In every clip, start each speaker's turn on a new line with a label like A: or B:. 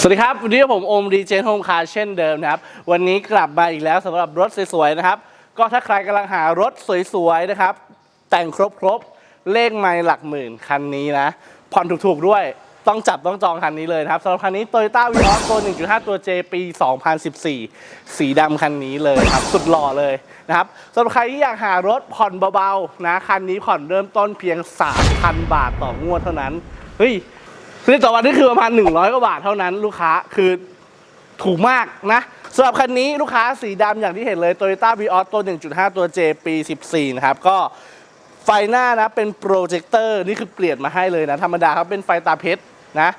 A: สวัสดีครับ วันนี้ผมโอมดีเจนโฮมคาร์เช่นเดิมนะครับ วันนี้กลับมาอีกแล้วสำหรับรถสวยๆนะครับ ก็ถ้าใครกำลังหารถสวยๆนะครับ แต่งครบๆ เลขไม่หลักหมื่นคันนี้นะ ผ่อนถูกๆด้วยต้องจับต้องจองคันนี้เลยนะครับสำหรับคันนี้ Toyota v i o s ตัว 1.5 ตัว J ปี 2014 สีดำคันนี้เลยครับ สุดหล่อเลยนะครับสำหรับใครที่อยากหารถผ่อนเบาๆนะคันนี้ผ่อนเริ่มต้นเพียง 3,000 บาทต่องวดเท่านั้นเฮ้ย คือต่อวันนี่คือประมาณ 100 กว่าบาทเท่านั้นลูกค้าคือถูกมากนะสำหรับคันนี้ลูกค้าสีดำอย่างที่เห็นเลย Toyota v i o s ตัว 1.5 ตัว J ปี 14 นะครับ ก็ไฟหน้านะเป็นโปรเจคเตอร์นี่คือเปลี่ยนมาให้เลยนะ ธรรมดาครับเป็นไฟตาเพชรนะ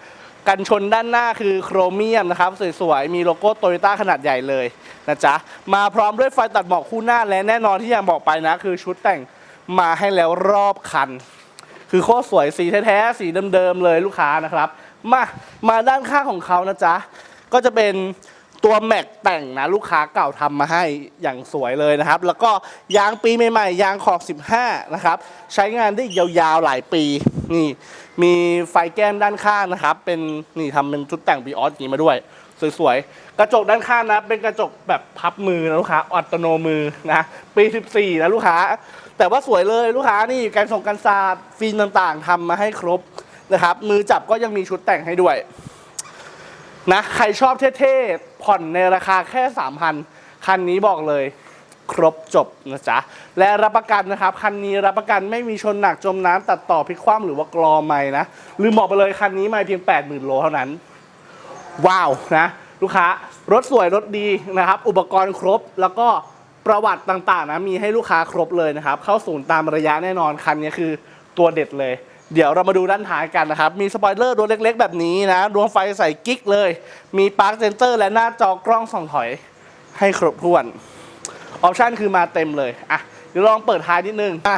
A: กันชนด้านหน้าคือโครเมียมนะครับสวยๆ มีโลโก้โตโยต้าขนาดใหญ่เลยนะจ๊ะ มาพร้อมด้วยไฟตัดหมอกคู่หน้าและแน่นอนที่อย่างบอกไปนะ คือชุดแต่งมาให้แล้วรอบคัน คือโคตรสวยสีแท้ๆสีเดิมๆเลยลูกค้านะครับ มามาด้านข้างของเขานะจ๊ะก็จะเป็นตัวแม็กแต่งนะลูกค้าเก่าทำมาให้อย่างสวยเลยนะครับ แล้วก็ยางปีใหม่ๆยางขอบ 15 นะครับ ใช้งานได้ยาวๆหลายปีนี่ มีไฟแก้มด้านข้างนะครับ เป็นนี่ทำเป็นชุดแต่งบีออสอย่างนี้มาด้วย สวยๆ กระจกด้านข้างนะ เป็นกระจกแบบพับมือนะลูกค้าอัตโนมือนะปี14นะลูกค้า แต่ว่าสวยเลยลูกค้านี่การส่งกันสาดฟิล์มต่างๆทำมาให้ครบนะครับ มือจับก็ยังมีชุดแต่งให้ด้วยนะใครชอบเท่ๆ ผ่อนในราคาแค่ 3,000 คันนี้บอกเลยครบจบนะจ๊ะ และรับประกันนะครับ คันนี้รับประกันไม่มีชนหนักจมน้ำตัดต่อพลิกคว่ำหรือว่ากรอไม่นะลืมบอกไปเลยคันนี้ไม่เพียง 80,000 โลเท่านั้น ว้าวนะลูกค้ารถสวยรถดีนะครับ อุปกรณ์ครบแล้วก็ประวัติต่างๆนะมีให้ลูกค้าครบเลยนะครับ เข้าศูนย์ตามระยะแน่นอนคันนี้คือตัวเด็ดเลย เดี๋ยวเรามาดูด้านท้ายกันนะครับ มีสปอยเลอร์ดวงเล็กๆ แบบนี้นะดวงไฟใส่กิ๊กเลย มีปาร์คเซนเตอร์และหน้าจอกล้องส่องถอยให้ครบถ้วนออปชันคือมาเต็มเลยอะเดี๋ยวลองเปิดท้ายนิดนึงอะ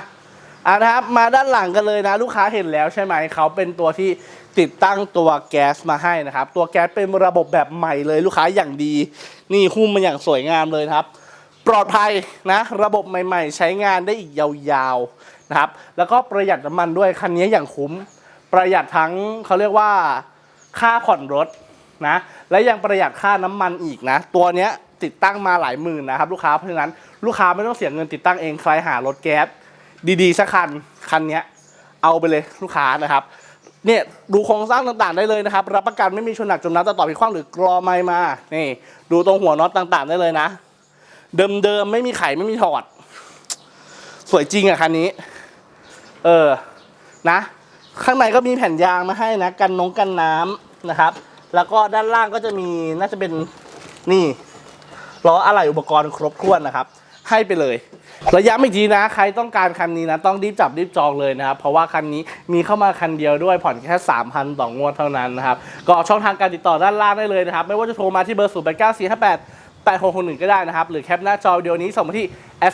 A: อะนะครับมาด้านหลังกันเลยนะ ลูกค้าเห็นแล้วใช่ไหมเขาเป็นตัวที่ ติดตั้งตัวแก๊สมาให้นะครับ ตัวแก๊สเป็นระบบแบบใหม่เลยลูกค้าอย่างดี นี่หุ้มมาอย่างสวยงามเลยครับ ปลอดภัยนะ ระบบใหม่ ๆ ใช้งานได้อีกยาวๆนะครับ แล้วก็ประหยัดน้ำมันด้วยคันนี้อย่างคุ้ม ประหยัดทั้งเขาเรียกว่าค่าผ่อนรถนะ และยังประหยัดค่าน้ำมันอีกนะ ตัวเนี้ยติดตั้งมาหลายหมื่นนะครับ ลูกค้าเพราะฉะนั้นลูกค้าไม่ต้องเสียเงินติดตั้งเองใครหารถแก๊สดีๆสักคันคันนี้เอาไปเลยลูกค้านะครับ เนี่ยดูโครงสร้างต่างๆได้เลยนะครับ รับประกันไม่มีชนหนักจมน้ำตัดต่อพิคว่ำหรือกรอไม่มานี่ดูตรงหัวน็อตต่างๆ ได้เลยนะ เดิมๆไม่มีไขไม่มีถอด สวยจริงอะคันนี้ เออนะ ข้างในก็มีแผ่นยางมาให้นะ กันนงกันน้ำนะครับ แล้วก็ด้านล่างก็จะมีน่าจะเป็นนี่ล้ออะไหล่อุปกรณ์ครบถ้วนนะครับ ให้ไปเลยระยะอีกทีนะ ใครต้องการคันนี้นะ ต้องรีบจับรีบจองเลยนะครับ เพราะว่าคันนี้มีเข้ามาคันเดียวด้วยผ่อนแค่ 3,000 ต่องวดเท่านั้นนะครับ ก็ช่องทางการติดต่อด้านล่างได้เลยนะครับ ไม่ว่าจะโทรมาที่เบอร์ 0 8 9 4 5 8 8 6 6 1 ก็ได้นะครับ หรือแคปหน้าจอวิดีโอนี้ส่งมาที่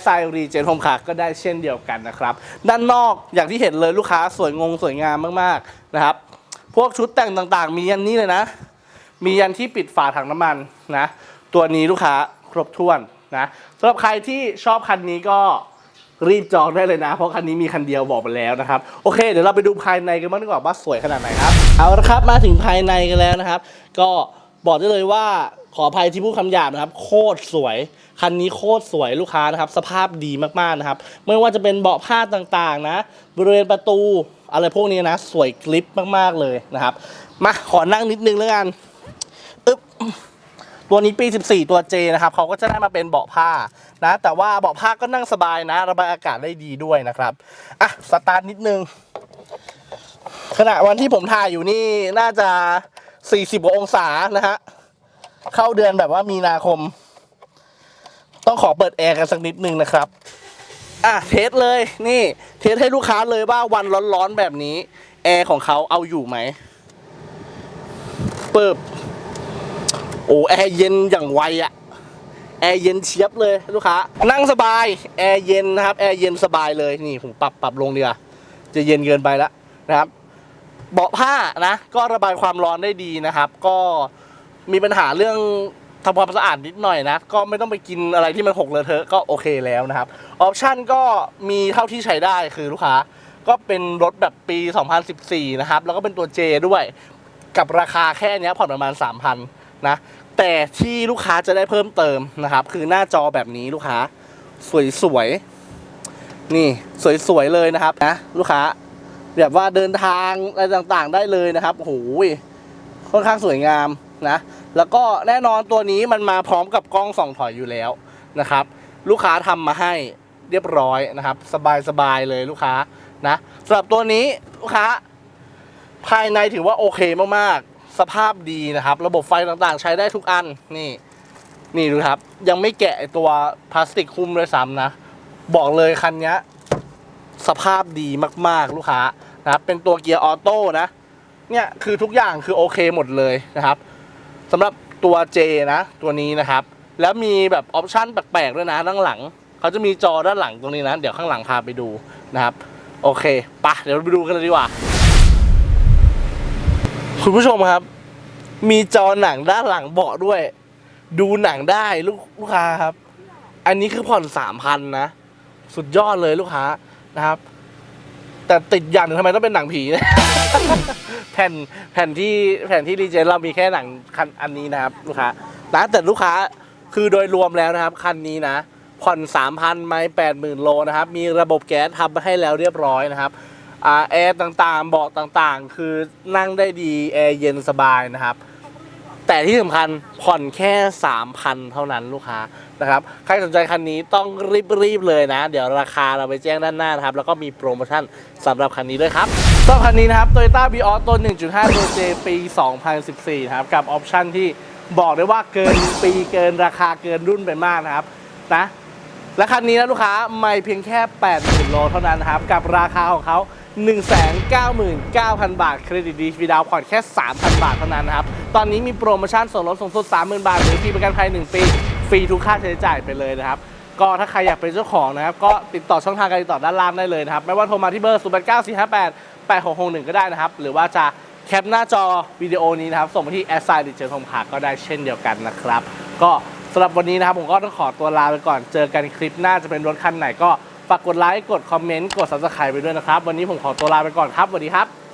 A: s i r e g e n Home Car ก็ได้เช่นเดียวกันนะครับ ด้านนอกอย่างที่เห็นเลยลูกค้าสวยงงสวยงามมากๆนะครับ พวกชุดแต่งต่างๆ มียันนี้เลยนะ มียันที่ปิดฝาถังน้ำมันนะ ตัวนี้ลูกค้าครบถ้วน นะสำหรับใครที่ชอบคันนี้ก็รีบจองได้เลยนะ เพราะคันนี้มีคันเดียวบอกไปแล้วนะครับ โอเค เดี๋ยวเราไปดูภายในกันบ้างดีกว่าว่าสวยขนาดไหนครับ เอาละครับมาถึงภายในกันแล้วนะครับ ก็บอกได้เลยว่าขออภัยที่พูดคำหยาบนะครับ โคตรสวย คันนี้โคตรสวยลูกค้านะครับ สภาพดีมากๆนะครับ ไม่ว่าจะเป็นเบาะผ้าต่างๆ นะ บริเวณประตูอะไรพวกนี้นะ สวยกลิปมากๆเลยนะครับ มาขอนั่งนิดนึงแล้วกันอึ๊บ ตัวนี้ปี 14 ตัว J นะครับเขาก็จะได้มาเป็นเบาะผ้านะ แต่ว่าเบาะผ้าก็นั่งสบายนะ ระบายอากาศได้ดีด้วยนะครับ อะ สตาร์ทนิดนึง ขณะวันที่ผมถ่ายอยู่นี่น่าจะ 40กว่าองศานะฮะ เข้าเดือนแบบว่ามีนาคม ต้องขอเปิดแอร์กันสักนิดนึงนะครับอะเทสเลยนี่ เทสให้ลูกค้าเลยว่าวันร้อนๆแบบนี้ แอร์ของเขาเอาอยู่ไหมเปิบ โอ้แอร์เย็นอย่างไวอะแอร์เย็นเชียบเลยลูกค้า นั่งสบาย แอร์เย็นนะครับ แอร์เย็นสบายเลย นี่ผมปรับปรับลงดีกว่าจะเย็นเกินไปแล้วนะครับ เบาะผ้านะ ก็ระบายความร้อนได้ดีนะครับ ก็มีปัญหาเรื่องทำความสะอาดนิดหน่อยนะ ก็ไม่ต้องไปกินอะไรที่มันหกเลอะเทอะก็โอเคแล้วนะครับ ออปชั่นก็มีเท่าที่ใช้ได้คือลูกค้า ก็เป็นรถแบบปี 2014 นะครับ แล้วก็เป็นตัว J ด้วย กับราคาแค่เนี้ยผ่อนประมาณ 3,000 นะแต่ที่ลูกค้าจะได้เพิ่มเติมนะครับ คือหน้าจอแบบนี้ลูกค้า สวยๆนี่สวยๆเลยนะครับนะลูกค้าแบบว่าเดินทางอะไรต่างๆได้เลยนะครับโอ้โหค่อนข้างสวยงามนะแล้วก็แน่นอนตัวนี้มันมาพร้อมกับกล้องส่องถอยอยู่แล้วนะครับ ลูกค้าทำมาให้เรียบร้อยนะครับ สบายๆเลยลูกค้านะสำหรับตัวนี้ลูกค้า ภายในถือว่าโอเคมากๆ สภาพดีนะครับ ระบบไฟต่างๆ ใช้ได้ทุกอันนี่ นี่ดูครับ ยังไม่แกะตัวพลาสติกหุ้มด้วยซ้ำนะ บอกเลยคันนี้สภาพดีมากๆลูกค้านะครับ เป็นตัวเกียร์ออโต้นะ เนี่ยคือทุกอย่างคือโอเคหมดเลยนะครับสำหรับตัว J นะ ตัวนี้นะครับ แล้วมีแบบออปชั่นแปลกๆด้วยนะด้านหลังเขาจะมีจอด้านหลังตรงนี้นะ เดี๋ยวข้างหลังพาไปดูนะครับ โอเคปะเดี๋ยวไปดูกันเลยดีกว่า คุณผู้ชมครับ มีจอหนังด้านหลังเบาะด้วย ดูหนังได้ลูกลูกค้าครับ อันนี้คือผ่อนสามพันนะ สุดยอดเลยลูกค้านะครับ แต่ติดอย่างหนึ่งทำไมต้องเป็นหนังผีนี่ยแผ่นแผ่นที่แผ่นที่รีเจนเรามีแค่หนังคันอันนี้นะครับ ลูกค้านะแต่ลูกค้าคือโดยรวมแล้วนะครับ คันนี้นะผ่อนสามพันไม่แปดหมื่นโลนะครับ มีระบบแก๊สทำมาให้แล้วเรียบร้อยนะครับ แอร์ต่างๆเบาะต่างๆ คือนั่งได้ดีแอร์เย็นสบายนะครับ แต่ที่สำคัญผ่อนแค่ 3,000 เท่านั้นลูกค้านะครับ ใครสนใจคันนี้ต้องรีบๆเลยนะ เดี๋ยวราคาเราไปแจ้งด้านหน้านะครับ แล้วก็มีโปรโมชั่นสำหรับคันนี้ด้วยครับสำหรับคันนี้นะครับ Toyota v i o s ตัว 1.5 ตัว J ปี 2014 นะครับ กับออปชั่นที่บอกได้ว่าเกินปีเกินราคาเกินรุ่นไปมากนะครับนะ และคันนี้นะลูกค้าไม่เพียงแค่ 80,000โลเท่านั้นนะครับ กับราคาของเขา 199,000 บาท เครดิตดีฟรีดาวผ่อนแค่ 3,000 บาทเท่านั้นนะครับ ตอนนี้มีโปรโมชั่นส่วนลดสูงสุด 30,000 บาท หรือฟรีประกันภัย 1 ปี ฟรีทุกค่าใช้จ่ายไปเลยนะครับ ก็ถ้าใครอยากเป็นเจ้าของนะครับ ก็ติดต่อช่องทางการติดต่อด้านล่างได้เลยนะครับ ไม่ว่าโทรมาที่เบอร์ 0 8 9 4 5 8 8 6 6 1 ก็ได้นะครับ หรือว่าจะแคปหน้าจอวิดีโอนี้นะครับ ส่งมาที่แอสไซน์ดิจิทัลโฮมคาก็ได้เช่นเดียวกันนะครับ ก็ำหรับวันนี้นะครับผมก็ต้องขอตัวลาไปก่อน เจอกันคลิปหน้าจะเป็นรถคันไหนก็ฝากกดไลค์ กดคอมเมนต์ กดซับสไคร b e ไปด้วยนะครับ วันนี้ผมขอตัวลาไปก่อนครับสวัสดีครับ